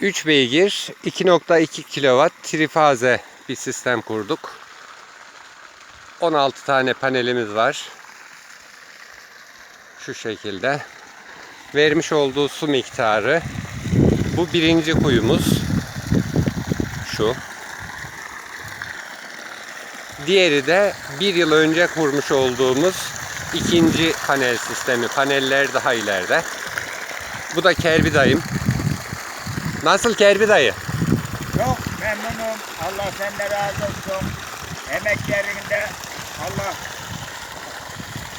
3 beygir 2.2 kW trifaze bir sistem kurduk. 16 tane panelimiz var. Şu şekilde. Vermiş olduğu su miktarı. Bu birinci kuyumuz. Şu. Diğeri de bir yıl önce kurmuş olduğumuz ikinci panel sistemi. Paneller daha ileride. Bu da Kerbi dayım. Nasıl Kerbi dayı? Çok memnunum. Allah senden razı olsun. Emeklerinde Allah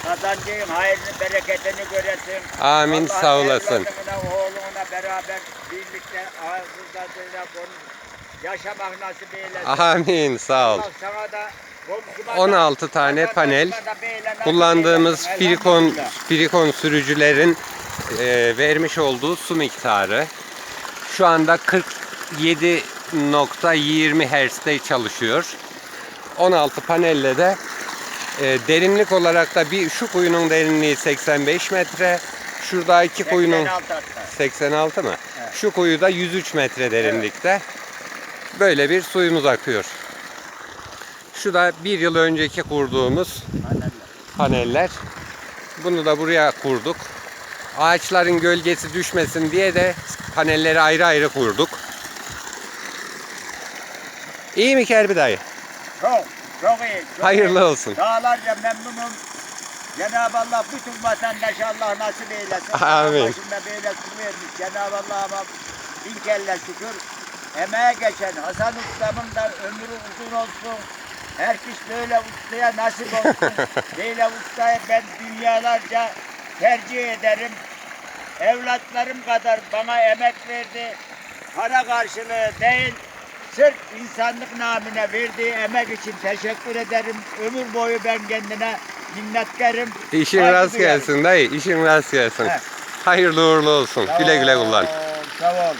kazancın hayrını, bereketini göresin. Amin Allah sağ olasın. evladına, oğluna beraber birlikte ağzından konuş. Yaşamak nasip eylesin. Amin sağ ol. Allah sana da komşuma da, 16 tane panel. Kullandığımız. Frikon. Frikon sürücülerin e, vermiş olduğu su miktarı şu anda 47.20 Hz'de çalışıyor. 16 panelle de e, derinlik olarak da bir şu kuyunun derinliği 85 metre. Şurada iki kuyunun 86 hatta. 86 mı? Evet. Şu kuyuda 103 metre derinlikte. Böyle bir suyumuz akıyor. Şu da bir yıl önceki kurduğumuz Paneller. paneller. Bunu da buraya kurduk. Ağaçların gölgesi düşmesin diye de panelleri ayrı ayrı kurduk. İyi mi Kerbi dayı? Çok, çok iyi. Çok Hayırlı iyi. olsun. Dağlarca memnunum. Cenab-ı Allah bütün vatandaşa Allah nasip eylesin. Amin. Başında böyle vermiş. Cenab-ı Allah'a bin kelle şükür. Emeğe geçen Hasan Ustam'ın da ömrü uzun olsun. Herkes böyle ustaya nasip olsun. böyle ustaya ben dünyalarca tercih ederim. Evlatlarım kadar bana emek verdi. Para karşılığı değil. Sırf insanlık namına verdiği emek için teşekkür ederim. Ömür boyu ben kendine minnettarım. İşin Saygı rast duyarım. gelsin dayı. işin rast gelsin. He. Hayırlı uğurlu olsun. Güle güle kullan. Sağ ol, Sağ ol.